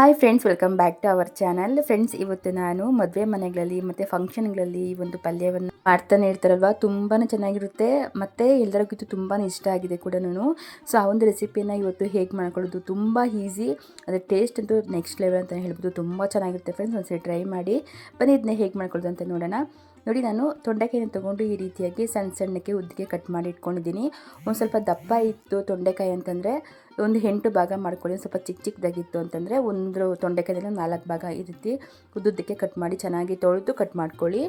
Hi friends welcome back to our channel friends ಇವತ್ತು ನಾನು ಮದುವೆ ಮನೆಗಳಲ್ಲಿ ಮತ್ತು ಫಂಕ್ಷನ್ಗಳಲ್ಲಿ ಈ ಒಂದು ಪಲ್ಯವನ್ನು ಮಾಡ್ತಾನೆ ಇರ್ತಾರಲ್ವ? ತುಂಬಾ ಚೆನ್ನಾಗಿರುತ್ತೆ. ಮತ್ತು ಎಲ್ಲರಿಗೂ ತುಂಬಾ ಇಷ್ಟ ಆಗಿದೆ ಕೂಡ ನಾನು. ಸೊ ಆ ಒಂದು ರೆಸಿಪಿಯನ್ನು ಇವತ್ತು ಹೇಗೆ ಮಾಡ್ಕೊಳ್ಳೋದು? ತುಂಬ ಈಸಿ ಅದರ ಟೇಸ್ಟ್ ಅಂತೂ ನೆಕ್ಸ್ಟ್ ಲೆವೆಲ್ ಅಂತ ಹೇಳ್ಬೋದು. ತುಂಬ ಚೆನ್ನಾಗಿರುತ್ತೆ ಫ್ರೆಂಡ್ಸ್ ಒಂದ್ಸರಿ ಟ್ರೈ ಮಾಡಿ. ಬನ್ನಿ ಇದನ್ನ ಹೇಗೆ ಮಾಡ್ಕೊಳ್ಳೋದು ಅಂತ ನೋಡೋಣ. ನೋಡಿ, ನಾನು ತೊಂಡೆಕಾಯಿನ ತೊಗೊಂಡು ಈ ರೀತಿಯಾಗಿ ಸಣ್ಣ ಸಣ್ಣಕ್ಕೆ ಉದ್ದಿಗೆ ಕಟ್ ಮಾಡಿ ಇಟ್ಕೊಂಡಿದ್ದೀನಿ. ಒಂದು ಸ್ವಲ್ಪ ದಪ್ಪ ಇತ್ತು ತೊಂಡೆಕಾಯಿ ಅಂತಂದರೆ ಒಂದು ಎಂಟು ಭಾಗ ಮಾಡ್ಕೊಳ್ಳಿ ಸ್ವಲ್ಪ ಚಿಕ್ಕ ಚಿಕ್ಕದಾಗಿತ್ತು ಅಂತಂದರೆ ಒಂದು ತೊಂಡೆಕಾಯಿನ ನಾಲ್ಕು ಭಾಗ ಈ ರೀತಿ ಉದ್ದುದ್ದಕ್ಕೆ ಕಟ್ ಮಾಡಿ ಚೆನ್ನಾಗಿ ತೊಳೆದು ಕಟ್ ಮಾಡ್ಕೊಳ್ಳಿ.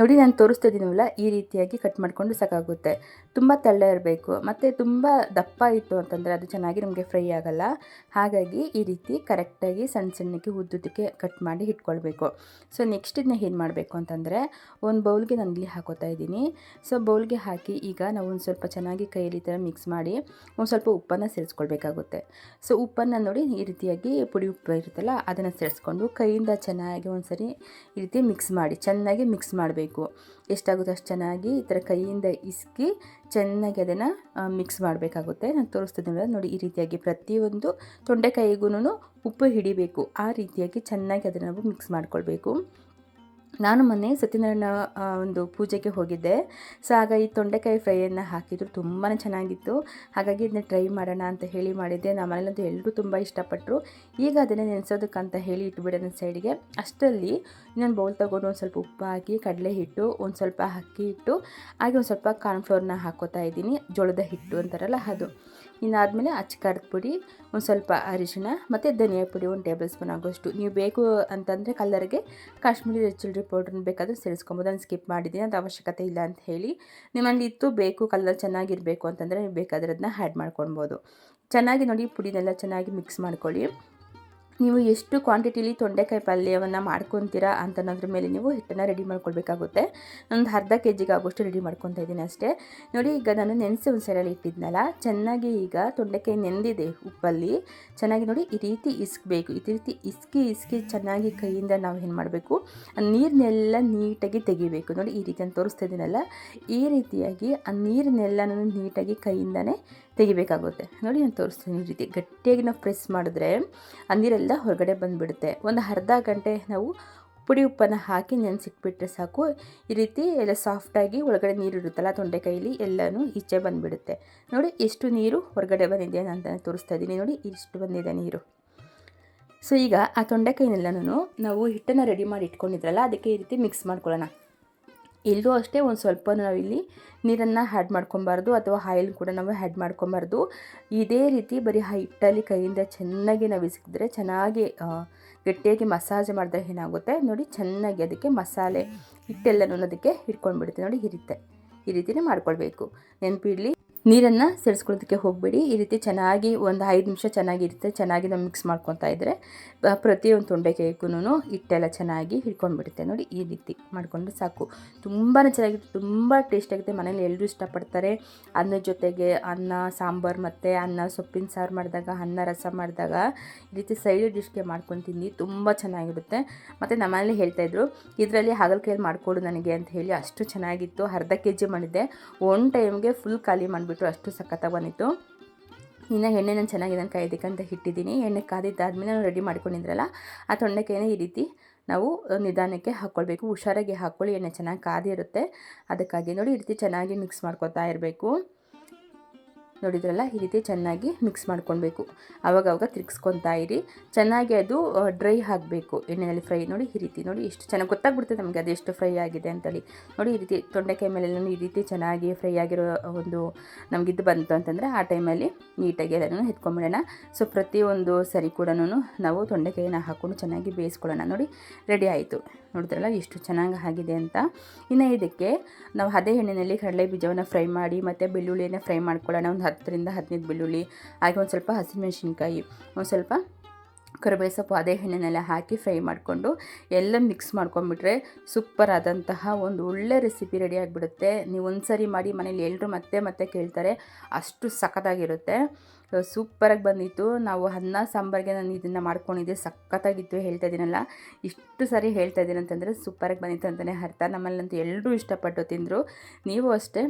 ನೋಡಿ, ನಾನು ತೋರಿಸ್ತಾ ಇದ್ದೀನಲ್ಲ ಈ ರೀತಿಯಾಗಿ ಕಟ್ ಮಾಡಿಕೊಂಡು ಸಾಕಾಗುತ್ತೆ. ತುಂಬ ತೆಳ್ಳ ಇರಬೇಕು. ಮತ್ತು ತುಂಬ ದಪ್ಪ ಇತ್ತು ಅಂತಂದರೆ ಅದು ಚೆನ್ನಾಗಿ ನಮಗೆ ಫ್ರೈ ಆಗಲ್ಲ. ಹಾಗಾಗಿ ಈ ರೀತಿ ಕರೆಕ್ಟಾಗಿ ಸಣ್ಣ ಸಣ್ಣಕ್ಕೆ ಉದ್ದುದಕ್ಕೆ ಕಟ್ ಮಾಡಿ ಇಟ್ಕೊಳ್ಬೇಕು. ಸೊ ನೆಕ್ಸ್ಟ್ ಇದನ್ನ ಏನು ಮಾಡಬೇಕು ಅಂತಂದರೆ, ಒಂದು ಬೌಲ್ಗೆ ಇಲ್ಲಿ ಹಾಕೋತಾ ಇದ್ದೀನಿ. ಸೊ ಬೌಲ್ಗೆ ಹಾಕಿ ಈಗ ನಾವು ಒಂದು ಸ್ವಲ್ಪ ಚೆನ್ನಾಗಿ ಕೈಯಲ್ಲಿ ಥರ ಮಿಕ್ಸ್ ಮಾಡಿ ಒಂದು ಸ್ವಲ್ಪ ಉಪ್ಪನ್ನು ಸೇರಿಸ್ಕೊಳ್ಬೇಕಾಗುತ್ತೆ. ಸೊ ಉಪ್ಪನ್ನು ನೋಡಿ, ಈ ರೀತಿಯಾಗಿ ಪುಡಿ ಉಪ್ಪು ಇರುತ್ತಲ್ಲ, ಅದನ್ನು ಸೇರಿಸ್ಕೊಂಡು ಕೈಯಿಂದ ಚೆನ್ನಾಗಿ ಒಂದು ಸರಿ ಈ ರೀತಿ ಮಿಕ್ಸ್ ಮಾಡಿ, ಚೆನ್ನಾಗಿ ಮಿಕ್ಸ್ ಮಾಡಬೇಕು. ಎಷ್ಟಾಗುತ್ತೋ ಅಷ್ಟು ಚೆನ್ನಾಗಿ ಈ ಥರ ಕೈಯಿಂದ ಇಸ್ಕಿ ಚೆನ್ನಾಗಿ ಅದನ್ನು ಮಿಕ್ಸ್ ಮಾಡಬೇಕಾಗುತ್ತೆ. ನಾನು ತೋರಿಸ್ತಿದ್ದೀನಿ ನೋಡಿ ಈ ರೀತಿಯಾಗಿ ಪ್ರತಿಯೊಂದು ತೊಂಡೆಕಾಯಿಗೂ ಉಪ್ಪು ಹಿಡಿಬೇಕು. ಆ ರೀತಿಯಾಗಿ ಚೆನ್ನಾಗಿ ಅದನ್ನು ನಾವು ಮಿಕ್ಸ್ ಮಾಡ್ಕೊಳ್ಬೇಕು. ನಾನು ಮೊನ್ನೆ ಸತ್ಯನಾರಾಯಣ ಒಂದು ಪೂಜೆಗೆ ಹೋಗಿದ್ದೆ. ಸೊ ಆಗ ಈ ತೊಂಡೆಕಾಯಿ ಫ್ರೈಯನ್ನು ಹಾಕಿದ್ರು. ತುಂಬಾ ಚೆನ್ನಾಗಿತ್ತು. ಹಾಗಾಗಿ ಇದನ್ನ ಟ್ರೈ ಮಾಡೋಣ ಅಂತ ಹೇಳಿ ಮಾಡಿದ್ದೆ. ನಮ್ಮ ಮನೇಲಂತೂ ಎಲ್ಲರೂ ತುಂಬ ಇಷ್ಟಪಟ್ಟರು ಈಗ ಅದನ್ನೇ ನೆನೆಸೋದಕ್ಕಂತ ಹೇಳಿ ಇಟ್ಬಿಡೋಣ ಸೈಡ್ಗೆ. ಅಷ್ಟರಲ್ಲಿ ಇನ್ನೊಂದು ಬೌಲ್ ತೊಗೊಂಡು ಒಂದು ಸ್ವಲ್ಪ ಉಪ್ಪು ಹಾಕಿ, ಕಡಲೆ ಹಿಟ್ಟು, ಒಂದು ಸ್ವಲ್ಪ ಅಕ್ಕಿ ಹಿಟ್ಟು, ಹಾಗೆ ಒಂದು ಸ್ವಲ್ಪ ಕಾರ್ನ್ಫ್ಲೋರ್ನ ಹಾಕೋತಾ ಇದ್ದೀನಿ. ಜೋಳದ ಹಿಟ್ಟು ಅಂತಾರಲ್ಲ ಅದು. ಇನ್ನಾದಮೇಲೆ ಅಚ್ಚಕಾರದ ಪುಡಿ, ಒಂದು ಸ್ವಲ್ಪ ಅರಿಶಿಣ ಮತ್ತು ಧನಿಯಾ ಪುಡಿ ಒಂದು ಟೇಬಲ್ ಸ್ಪೂನ್ ಆಗೋಷ್ಟು. ನೀವು ಬೇಕು ಅಂತಂದರೆ ಕಲರ್ಗೆ ಕಾಶ್ಮೀರಿ ರೆಡ್ ಚಿಲ್ಡ್ರಿ ಪೌಡ್ರನ್ನ ಬೇಕಾದರೆ ಸೇರಿಸ್ಕೊಬೋದು. ನಾನು ಸ್ಕಿಪ್ ಮಾಡಿದ್ದೀನಿ, ಅದು ಅವಶ್ಯಕತೆ ಇಲ್ಲ ಅಂತ ಹೇಳಿ. ನಿಮ್ಮಲ್ಲಿ ಇತ್ತು ಬೇಕು ಕಲರ್ ಚೆನ್ನಾಗಿರಬೇಕು ಅಂತಂದರೆ ನೀವು ಬೇಕಾದ್ರೆ ಅದನ್ನ ಆ್ಯಡ್ ಮಾಡ್ಕೊಳ್ಬೋದು. ಚೆನ್ನಾಗಿ ನೋಡಿ ಪುಡಿನೆಲ್ಲ ಚೆನ್ನಾಗಿ ಮಿಕ್ಸ್ ಮಾಡ್ಕೊಳ್ಳಿ. ನೀವು ಎಷ್ಟು ಕ್ವಾಂಟಿಟಿಲಿ ತೊಂಡೆಕಾಯಿ ಪಲ್ಯವನ್ನು ಮಾಡ್ಕೊತೀರಾ ಅಂತ ಅನ್ನೋದ್ರ ಮೇಲೆ ನೀವು ಹಿಟ್ಟನ್ನು ರೆಡಿ ಮಾಡ್ಕೊಳ್ಬೇಕಾಗುತ್ತೆ. ಒಂದು ಅರ್ಧ ಕೆ ಜಿಗೆ ಆಗೋಷ್ಟು ರೆಡಿ ಮಾಡ್ಕೊತಾ ಇದ್ದೀನಿ ಅಷ್ಟೇ. ನೋಡಿ, ಈಗ ನಾನು ನೆನೆಸಿ ಒಂದು ಸೈಡಲ್ಲಿ ಇಟ್ಟಿದ್ನಲ್ಲ, ಚೆನ್ನಾಗಿ ಈಗ ತೊಂಡೆಕಾಯಿ ನೆಂದಿದೆ ಉಪ್ಪಲ್ಲಿ. ಚೆನ್ನಾಗಿ ನೋಡಿ, ಈ ರೀತಿ ಇಸ್ಕಬೇಕು. ಈ ರೀತಿ ಇಸ್ಕಿ ಇಸ್ಕಿ ಚೆನ್ನಾಗಿ ಕೈಯಿಂದ ನಾವು ಏನು ಮಾಡಬೇಕು, ಆ ನೀರನ್ನೆಲ್ಲ ನೀಟಾಗಿ ತೆಗಿಬೇಕು. ನೋಡಿ, ಈ ರೀತಿ ನಾನು ತೋರಿಸ್ತಾ ಇದ್ದೀನಲ್ಲ, ಈ ರೀತಿಯಾಗಿ ಆ ನೀರನ್ನೆಲ್ಲನೂ ನೀಟಾಗಿ ಕೈಯಿಂದನೇ ತೆಗಿಬೇಕಾಗುತ್ತೆ. ನೋಡಿ, ನಾನು ತೋರಿಸ್ತೀನಿ ಈ ರೀತಿ. ಗಟ್ಟಿಯಾಗಿ ನಾವು ಪ್ರೆಸ್ ಮಾಡಿದ್ರೆ ಆ ನೀರೆಲ್ಲ ಹೊರಗಡೆ ಬಂದುಬಿಡುತ್ತೆ. ಒಂದು ಅರ್ಧ ಗಂಟೆ ನಾವು ಪುಡಿ ಉಪ್ಪನ್ನು ಹಾಕಿ ನೆನೆಸಿಟ್ಬಿಟ್ರೆ ಸಾಕು. ಈ ರೀತಿ ಎಲ್ಲ ಸಾಫ್ಟಾಗಿ ಒಳಗಡೆ ನೀರು ಇರುತ್ತಲ್ಲ ತೊಂಡೆಕಾಯಲ್ಲಿ ಎಲ್ಲನೂ ಈಚೆ ಬಂದುಬಿಡುತ್ತೆ. ನೋಡಿ ಎಷ್ಟು ನೀರು ಹೊರಗಡೆ ಬಂದಿದೆ ಅಂತ ತೋರಿಸ್ತಾ ಇದ್ದೀನಿ. ನೋಡಿ ಇಷ್ಟು ಬಂದಿದೆ ನೀರು. ಸೊ ಈಗ ಆ ತೊಂಡೆಕಾಯಿನೆಲ್ಲನೂ ನಾವು ಹಿಟ್ಟನ್ನು ರೆಡಿ ಮಾಡಿ ಇಟ್ಕೊಂಡಿದ್ರಲ್ಲ, ಅದಕ್ಕೆ ಈ ರೀತಿ ಮಿಕ್ಸ್ ಮಾಡ್ಕೊಳ್ಳೋಣ. ಇಲ್ಲೂ ಅಷ್ಟೇ ಒಂದು ಸ್ವಲ್ಪ ನಾವಿಲ್ಲಿ ನೀರನ್ನು ಹ್ಯಾಡ್ ಮಾಡ್ಕೊಬಾರ್ದು ಅಥವಾ ಆಯಿಲ್ ಕೂಡ ನಾವು ಹ್ಯಾಡ್ ಮಾಡ್ಕೊಬಾರ್ದು. ಇದೇ ರೀತಿ ಬರೀ ಹಿಟ್ಟಲ್ಲಿ ಕೈಯಿಂದ ಚೆನ್ನಾಗಿ ನಾವು ಇಸಿಕಿದ್ರೆ ಚೆನ್ನಾಗಿ ಗಟ್ಟಿಯಾಗಿ ಮಸಾಜ್ ಮಾಡಿದ್ರೆ ಏನಾಗುತ್ತೆ ನೋಡಿ ಚೆನ್ನಾಗಿ ಅದಕ್ಕೆ ಮಸಾಲೆ ಹಿಟ್ಟೆಲ್ಲನೂ ಅದಕ್ಕೆ ಹಿಡ್ಕೊಂಡ್ಬಿಡುತ್ತೆ ನೋಡಿ ಇರುತ್ತೆ ಈ ರೀತಿಯೇ ಮಾಡ್ಕೊಳ್ಬೇಕು. ನೆನಪಿಡಲಿ? ನೀರನ್ನು ಸೇರಿಸ್ಕೊಳ್ಳೋದಕ್ಕೆ ಹೋಗಬೇಡಿ. ಈ ರೀತಿ ಚೆನ್ನಾಗಿ ಒಂದು ಐದು ನಿಮಿಷ ಚೆನ್ನಾಗಿರುತ್ತೆ. ಚೆನ್ನಾಗಿ ನಾವು ಮಿಕ್ಸ್ ಮಾಡ್ಕೊತಾ ಇದ್ದರೆ ಪ್ರತಿಯೊಂದು ತೊಂಡೆಕಾಯಿಗೂ ಹಿಟ್ಟೆಲ್ಲ ಚೆನ್ನಾಗಿ ಹಿಡ್ಕೊಂಡ್ಬಿಡುತ್ತೆ. ನೋಡಿ, ಈ ರೀತಿ ಮಾಡಿಕೊಂಡ್ರೆ ಸಾಕು. ತುಂಬಾ ಚೆನ್ನಾಗಿರುತ್ತೆ. ತುಂಬ ಟೇಸ್ಟಾಗುತ್ತೆ ಮನೇಲಿ ಎಲ್ಲರೂ ಇಷ್ಟಪಡ್ತಾರೆ. ಅನ್ನದ ಜೊತೆಗೆ ಅನ್ನ, ಸಾಂಬಾರು ಮತ್ತು ಅನ್ನ, ಸೊಪ್ಪಿನ ಸಾರು ಮಾಡಿದಾಗ, ಅನ್ನ ರಸ ಮಾಡಿದಾಗ, ಈ ರೀತಿ ಸೈಡ್ ಡಿಶ್ಗೆ ಮಾಡ್ಕೊಂಡು ತಿಂದು ತುಂಬ ಚೆನ್ನಾಗಿರುತ್ತೆ. ಮತ್ತು ನಮ್ಮನೇಲಿ ಹೇಳ್ತಾಯಿದ್ರು ಇದರಲ್ಲಿ ಹಾಗಲಕಾಯಲ್ಲಿ ಮಾಡಿಕೊಡು ನನಗೆ ಅಂತ ಹೇಳಿ ಅಷ್ಟು ಚೆನ್ನಾಗಿತ್ತು. ಅರ್ಧ ಕೆ ಜಿ ಮಾಡಿದ್ದೆ ಒನ್ ಟೈಮ್ಗೆ ಫುಲ್ ಖಾಲಿ ಮಾಡಿಬಿಟ್ಟು ಅಷ್ಟು ಸಖತ್ತಾಗಿ ಬಂದಿತ್ತು ಇನ್ನು ಎಣ್ಣೆ ನಾನು ಚೆನ್ನಾಗಿ ನಾನು ಅಂತ ಇಟ್ಟಿದ್ದೀನಿ ಎಣ್ಣೆ ಕಾದಿದ್ದಾದ್ಮೇಲೆ ನಾನು ರೆಡಿ ಮಾಡ್ಕೊಂಡಿದ್ರಲ್ಲ, ಆ ತೊಂಡೆಕಾಯಿನ ಈ ರೀತಿ ನಾವು ನಿಧಾನಕ್ಕೆ ಹಾಕ್ಕೊಳ್ಬೇಕು ಹುಷಾರಾಗಿ ಹಾಕ್ಕೊಳ್ಳಿ ಎಣ್ಣೆ ಚೆನ್ನಾಗಿ ಕಾದಿರುತ್ತೆ. ಅದಕ್ಕಾಗಿ ನೋಡಿ ಈ ರೀತಿ ಚೆನ್ನಾಗಿ ಮಿಕ್ಸ್ ಮಾಡ್ಕೊತಾ ಇರಬೇಕು. ನೋಡಿದ್ರಲ್ಲ, ಈ ರೀತಿ ಚೆನ್ನಾಗಿ ಮಿಕ್ಸ್ ಮಾಡ್ಕೊಳ್ಬೇಕು. ಆವಾಗವಾಗ ತಿರ್ಗಿಸ್ಕೊತಾ ಇರಿ. ಚೆನ್ನಾಗಿ ಅದು ಡ್ರೈ ಆಗಬೇಕು. ಎಣ್ಣೆಯಲ್ಲಿ ಫ್ರೈ ನೋಡಿ, ಈ ರೀತಿ ನೋಡಿ ಎಷ್ಟು ಚೆನ್ನಾಗಿ ಗೊತ್ತಾಗ್ಬಿಡ್ತದೆ ನಮಗೆ ಅದು ಎಷ್ಟು ಫ್ರೈ ಆಗಿದೆ ಅಂತೇಳಿ. ನೋಡಿ, ಈ ರೀತಿ ತೊಂಡೆಕಾಯಿ ಮೇಲೆಲ್ಲ ಈ ರೀತಿ ಚೆನ್ನಾಗಿ ಫ್ರೈ ಆಗಿರೋ ಒಂದು ನಮಗಿದ್ದು ಬಂತು ಅಂತಂದರೆ, ಆ ಟೈಮಲ್ಲಿ ನೀಟಾಗಿ ಎಲ್ಲನೂ ಎತ್ಕೊಂಬಿಡೋಣ. ಸೊ ಪ್ರತಿಯೊಂದು ಸರಿ ಕೂಡ ನಾವು ತೊಂಡೆಕಾಯಿನ ಹಾಕ್ಕೊಂಡು ಚೆನ್ನಾಗಿ ಬೇಯಿಸ್ಕೊಳ್ಳೋಣ. ನೋಡಿ ರೆಡಿ ಆಯಿತು. ನೋಡಿದ್ರಲ್ಲ ಎಷ್ಟು ಚೆನ್ನಾಗಿ ಆಗಿದೆ ಅಂತ. ಇನ್ನು ಇದಕ್ಕೆ ನಾವು ಅದೇ ಎಣ್ಣೆಯಲ್ಲಿ ಕಡಲೆ ಬೀಜವನ್ನು ಫ್ರೈ ಮಾಡಿ, ಮತ್ತು ಬೆಳ್ಳುಳ್ಳಿಯನ್ನು ಫ್ರೈ ಮಾಡ್ಕೊಳ್ಳೋಣ. ಒಂದು ಹತ್ತರಿಂದ ಹದಿನೈದು ಬೆಳ್ಳುಳ್ಳಿ, ಹಾಗೆ ಒಂದು ಸ್ವಲ್ಪ ಹಸಿಮೆಣಸಿನ್ಕಾಯಿ ಒಂದು ಸ್ವಲ್ಪ ಕರಿಬೇವು ಸೊಪ್ಪು, ಅದೇ ಎಣ್ಣೆನೆಲ್ಲ ಹಾಕಿ ಫ್ರೈ ಮಾಡಿಕೊಂಡು ಎಲ್ಲ ಮಿಕ್ಸ್ ಮಾಡ್ಕೊಂಡ್ಬಿಟ್ರೆ ಸೂಪರ್ ಆದಂತಹ ಒಂದು ಒಳ್ಳೆ ರೆಸಿಪಿ ರೆಡಿ ಆಗಿಬಿಡುತ್ತೆ. ನೀವು ಒಂದು ಸರಿ ಮಾಡಿ ಮನೇಲಿ ಎಲ್ಲರೂ ಮತ್ತೆ ಮತ್ತೆ ಕೇಳ್ತಾರೆ, ಅಷ್ಟು ಸಖತ್ತಾಗಿರುತ್ತೆ. ಸೂಪರಾಗಿ ಬಂದಿತ್ತು. ನಾವು ಅನ್ನ, ಸಾಂಬಾರಿಗೆ ನಾನು ಇದನ್ನು ಮಾಡ್ಕೊಂಡಿದ್ದೆ, ಸಖತ್ತಾಗಿತ್ತು ಹೇಳ್ತಾ ಇದ್ದೀನಲ್ಲ ಇಷ್ಟು ಸರಿ ಹೇಳ್ತಾ ಇದ್ದೀನಿ ಅಂತಂದರೆ ಸೂಪರಾಗಿ ಬಂದಿತ್ತು ಅಂತಲೇ ಅರ್ಥ. ನಮ್ಮಲ್ಲಂತೂ ಎಲ್ಲರೂ ಇಷ್ಟಪಟ್ಟು ತಿಂದರು. ನೀವು ಅಷ್ಟೇ.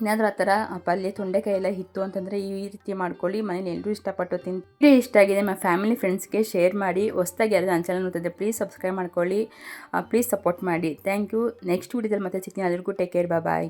ಏನಾದರೂ ಆ ಥರ ಪಲ್ಯ ತೊಂಡೆಕಾಯಿ ಎಲ್ಲ ಇತ್ತು ಅಂತಂದರೆ ಈ ರೀತಿ ಮಾಡ್ಕೊಳ್ಳಿ. ಮನೇಲಿ ಎಲ್ಲರೂ ಇಷ್ಟಪಟ್ಟು ವಿಡಿಯೋ ಇಷ್ಟ ಆಗಿದೆ ನಮ್ಮ ಫ್ಯಾಮಿಲಿ ಫ್ರೆಂಡ್ಸ್ಗೆ ಶೇರ್ ಮಾಡಿ. ಹೊಸ್ದಾಗಿ ಯಾರು ನನ್ನ ಚಾನಲ್ ನೋಡ್ತಿದ್ದೆ ಪ್ಲೀಸ್ ಸಬ್ಸ್ಕ್ರೈಬ್ ಮಾಡ್ಕೊಳ್ಳಿ. ಪ್ಲೀಸ್ ಸಪೋರ್ಟ್ ಮಾಡಿ. Thank you. ನೆಕ್ಸ್ಟ್ ವಿಡಿಯೋದಲ್ಲಿ ಮತ್ತೆ ಸಿಗ್ತೀನಿ. ಅದ್ರಿಗೂ ಟೇಕ್ ಕೇರ್. ಬಾಯ್.